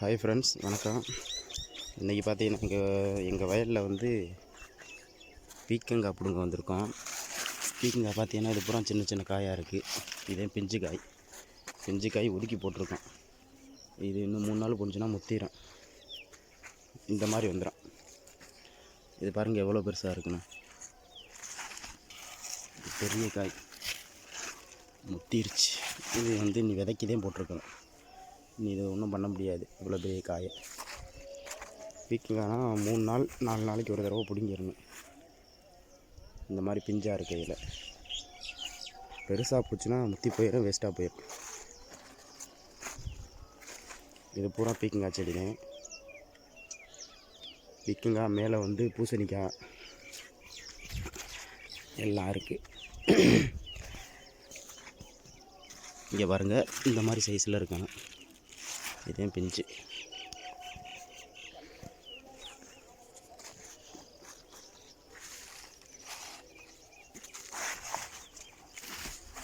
Hi friends வணக்கம். இன்றைக்கி பார்த்தீங்கன்னா எங்கள் எங்கள் வயலில் வந்து பீக்கங்காய் பிடுங்க வந்திருக்கோம். பீக்கங்காய் பார்த்தீங்கன்னா இது பூரா சின்ன சின்ன காயாக இருக்குது இதே பிஞ்சு காய் பிஞ்சு காய் ஒதுக்கி போட்டிருக்கோம். இது இன்னும் மூணு நாள் போணுச்சுன்னா முத்திரும். இந்த மாதிரி வந்துடும் இது பாருங்கள் எவ்வளோ பெருசாக இருக்குண்ணா பெரிய காய். முத்திருச்சு. இது வந்து நீ விதைக்கிதே போட்டிருக்கோம். நீ இது ஒன்றும் பண்ண முடியாது. இவ்வளோ பெரிய காயை பீக்கங்காய்னா மூணு நாள் நாலு நாளைக்கு ஒரு தடவை பிடிங்கிடணும். இந்த மாதிரி பிஞ்சாக இருக்கு இதில் பெருசாக போச்சுன்னா முத்தி போயிடும் வேஸ்ட்டாக போயிடும் இது பூரா பீக்கங்காய் செடி தான். பீக்கங்காய் மேலே வந்து பூசணிக்காய் எல்லாம் இருக்குது இங்கே பாருங்கள் இந்த மாதிரி சைஸில் இருக்காங்க. இதே பிஞ்சு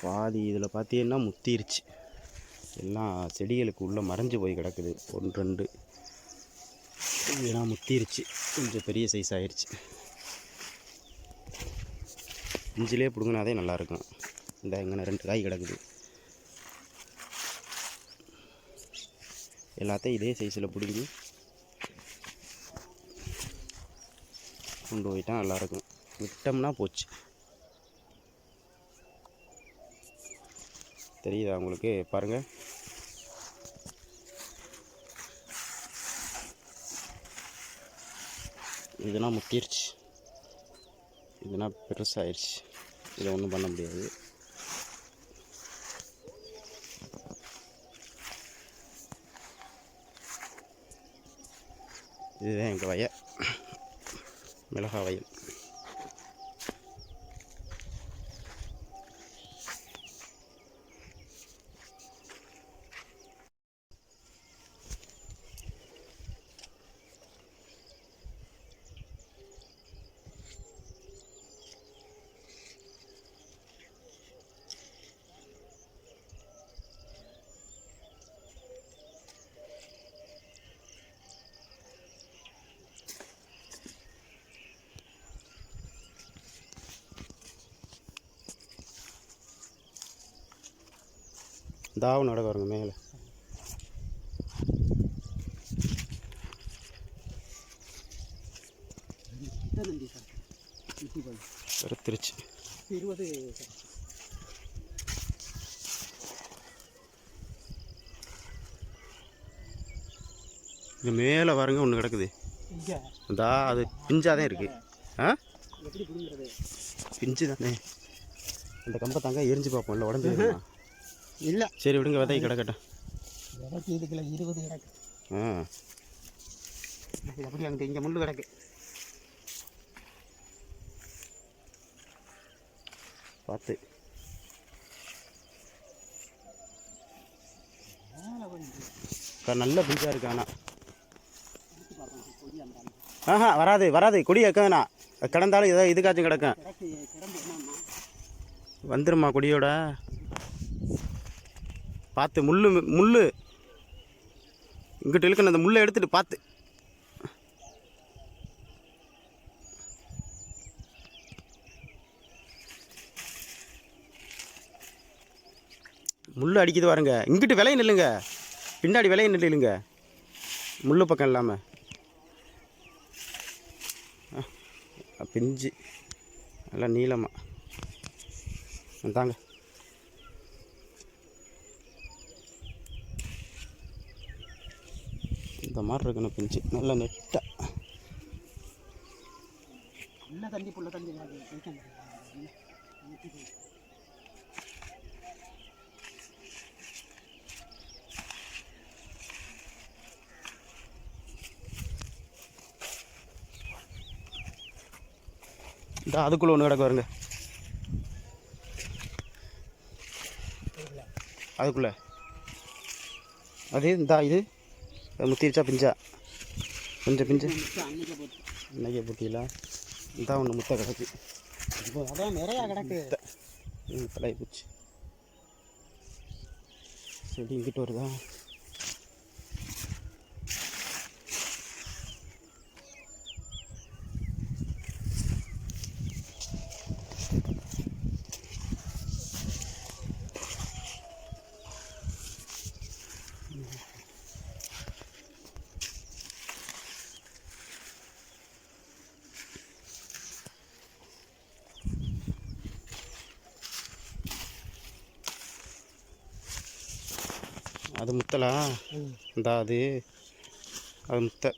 பாதி இதில் பார்த்தீங்கன்னா முத்திருச்சு. எல்லாம் செடிகளுக்கு உள்ளே மறைஞ்சு போய் கிடக்குது. ஒன்று ரெண்டு. இதெல்லாம் முத்திருச்சு. கொஞ்சம் பெரிய சைஸ் ஆயிடுச்சு இஞ்சிலே பிடுங்கினாதே நல்லாயிருக்கும். இந்த இங்கே ரெண்டு காய் கிடக்குது. எல்லாத்தையும் இதே சைஸில் பிடிங்கி கொண்டு போயிட்டால் நல்லாயிருக்கும் விட்டோம்னா போச்சு. தெரியுதா உங்களுக்கு? பாருங்கள் இதுனா முத்திருச்சு இதுனா பெருசாகிடுச்சு இதை ஒன்றும் பண்ண முடியாது. இதுதான் எங்கள் வயல் மிளகா வயல் தாவு நடக்க வருங்க மேலே. திருச்சி. இருபது இது மேலே வரங்க ஒன்று கிடக்குது. இங்கே அது பிஞ்சாக தான் இருக்குது ஆ? பிஞ்சு தானே அந்த கம்பை தாங்க எரிஞ்சு பார்ப்போம்ல உடம்பு இல்லை. சரி விடுங்க விதை கிடக்கட்டும். இருபது கிடக்கு. ஆ. எப்படி அங்கே இங்கே முள்ளு கிடக்கு. பார்த்து. நல்ல பிஞ்சாக இருக்கு ஆனால். ஆஹா வராது வராது. கொடி வைக்கவேணா கிடந்தாலும் ஏதோ இதுக்காச்சும் கிடக்கும். வந்துருமா கொடியோட. பார்த்து முள்ளு முள் இங்கிட்டு இழுக்கணும் அந்த முள்ளை எடுத்துட்டு பார்த்து. முள் அடிக்குது பாருங்க. இங்கிட்டு விலையை நில்லுங்க. பின்னாடி விலையை நில்லுங்க. முள் பக்கம் இல்லாமல் பிஞ்சு. நல்லா நீளமாக தாங்க இந்த மாதிரி இருக்கணும் பிஞ்சு. நல்லா நெட்டாக நல்ல தண்ணி புள்ள தண்ணி. இந்த அதுக்குள்ளே ஒன்று கிடக்கு வருங்க அதுக்குள்ளே. அது இந்தா இது. முத்திருச்சா பிஞ்சா? கொஞ்சம் பிஞ்சு? அன்னைக்கே புத்தியில இந்தா ஒன்று முட்டை கிடக்கு. அதான் நிறையா கிடக்கு. பழைய பூச்சி. செடி இங்கிட்டு வருதா? அது முத்தலா? இந்த அது. அது முத்த.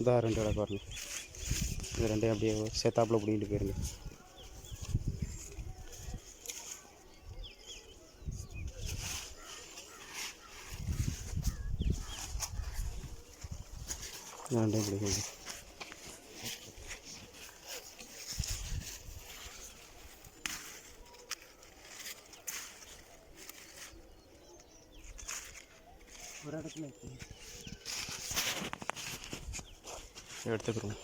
இதான் ரெண்டு இடம் பாருங்க. இது ரெண்டையும் அப்படியே சேர்த்தாப்பில் பிடிக்கிட்டு போயிருங்க. ரெண்டையும் பிடிக்குங்க ஒரு இடத்துல எடுத்துக்கிறோம்.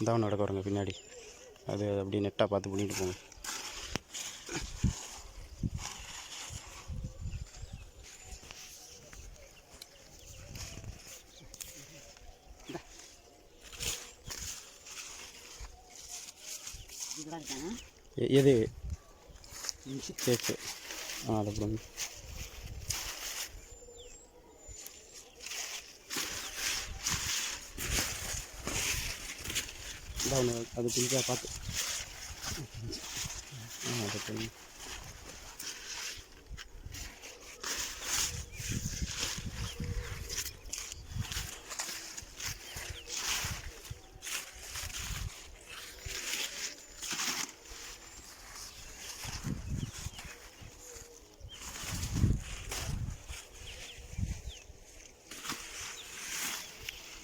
இந்த நடக்க வரங்க பின்னாடி. அது அப்படியே நெட்டாக பார்த்து பண்ணிட்டு போங்க. எது? சரி ஆ அதை கொடுங்க அது பிஞ்சா பார்த்து ஆ அதை கொடுங்க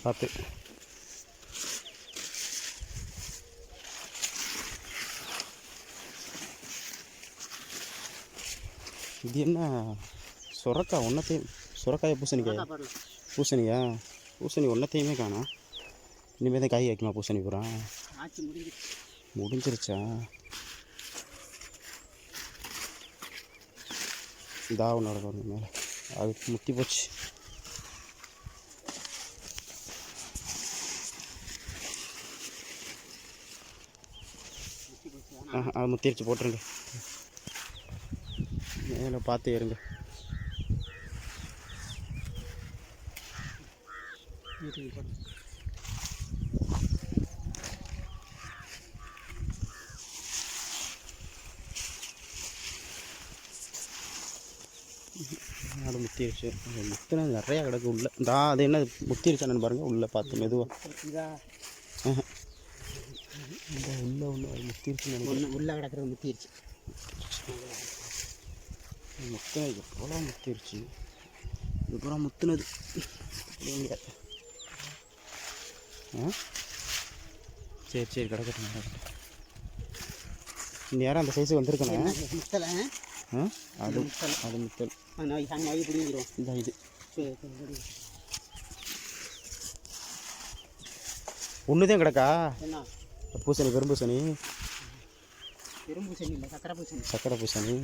பார்த்து. இது என்ன சுரக்காய் ஒன்றத்தையும் சுரக்காயை பூசணிக்காய்? பூசணியா? பூசணி ஒன்றத்தையுமே காணோம் இனிமேல் தான் காய் வைக்குமா பூசணி பூரா? முடிஞ்சிருச்சு. முடிஞ்சிருச்சா? இதா ஒன்று நடக்கும் மேலே. அது முத்தி போச்சு முத்தி போச்சு ஆஹா, அது முத்திருச்சு போட்டுருங்க. மேலே பார்த்து ஏறுங்க. வீட்டுக்கு அது முத்திருச்சு. அது நிறையா கிடக்கு உள்ள. தான் அது என்ன முத்திருச்சானு பாருங்கள் உள்ளே பார்த்து மெதுவாக இதா இந்த உள்ள அது முத்திருச்சுன்னு நினைக்கிறேன் உள்ளே கிடக்கிறது முத்திருச்சு முத்தின எவ்வளோ முத்திருச்சு? இது பூரா முத்துனது. சரி சரி கிடக்கட்டும் கிடக்கட்டும். நேரம் அந்த சைஸுக்கு வந்திருக்கண்ணே முத்தலை அது அது முத்தல். நோய் பிடிங்கிடும் இந்த இது ஒன்று தான் கிடக்கா? என்ன? பூசணி பெரும்பூசணி. சக்கரை பூசணி சக்கரை பூசணி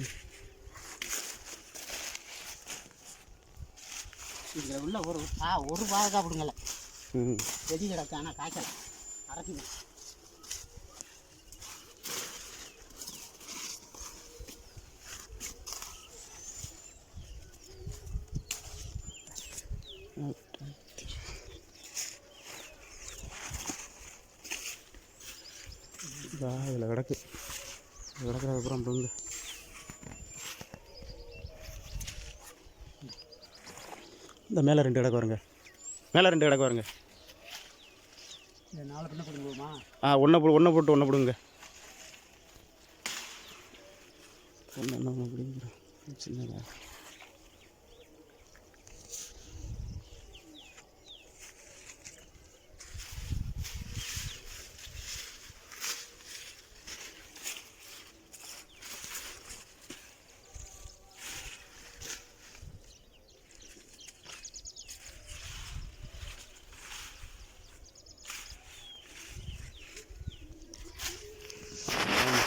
இதில் உள்ள ஒரு ஆ ஒரு பாகக்கா பிடுங்கல. ம் செடி கிடக்கு ஆனால் அரைக்குது. இதா இதில் கிடக்கு. கிடக்குறது அப்புறம் பொங்க இந்த மேலே ரெண்டு கிடக்கு வருங்க மேலே ரெண்டு கிடக்கு வருங்க ஆ ஒன்றை போ ஒன்றை போட்டு ஒன்றை போடுங்க. ஒன்று என்ன அப்படிங்கிறேன்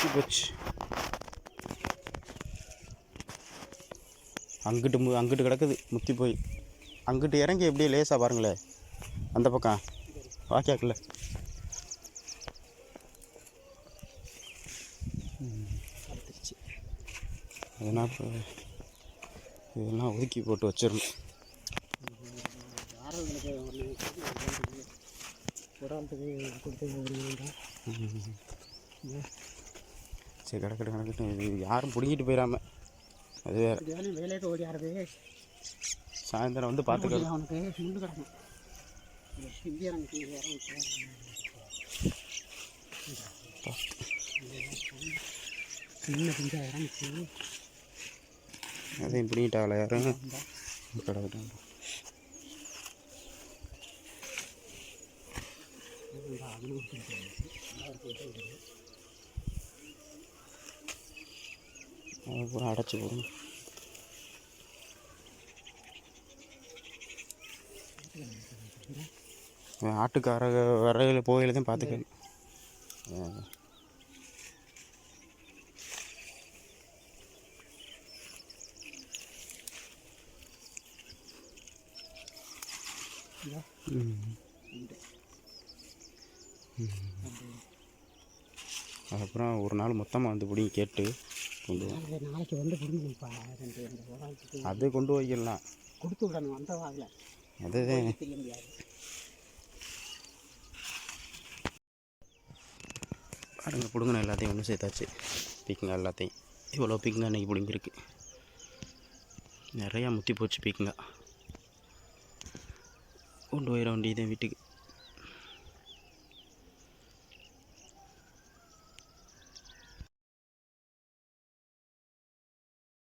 முத்தி போச்சு. அங்கிட்டு மு அங்கிட்டு கிடக்குது முத்தி போய். அங்கிட்டு இறங்கி எப்படியே லேசாக பாருங்களேன். அந்த பக்கம். வாக்கியாக்கில் அதனால் இப்போ இதெல்லாம் ஒதுக்கி போட்டு வச்சிடணும். ஒரு ஆளுக்கு கொடுத்து சரி கிடக்கட்டும் கிடக்கட்டும் இது யாரும் பிடிங்கிட்டு போயிடாம அது வேறு. இது ஓடியாருது சாயந்தரம் வந்து பார்த்துக்கலாம் அவனுக்கு முண்டு கிடக்கும் இந்தியா நமக்கு சின்ன பிஞ்சா இறங்கிச்சு அதையும் பிடிங்கிட்டாங்களா யாரும் கிடக்கட்டும் அதை பூரா அடைச்சி போடும் இவன் ஆட்டுக்கார வரையில போகையில தான் பார்த்துக்கணும் அப்புறம் ஒரு நாள் மொத்தமாக வந்து பிடிங்கி கேட்டு கொண்டு நாளைக்கு வந்து ஆளுக்கு அது கொண்டு வைக்கலாம் கொடுத்து விடணும் அந்த வாகில். அதுதான் முடியாது. பாருங்க பிடுங்கின எல்லாத்தையும் ஒன்று சேர்த்தாச்சு. பீக்கங்காய் எல்லாத்தையும். இவ்வளோ பீக்கங்காய் இன்றைக்கி பிடுங்கிருக்கு. நிறையா முத்தி போச்சு பீக்கங்காய். கொண்டு போயிட வேண்டியதே வீட்டுக்கு.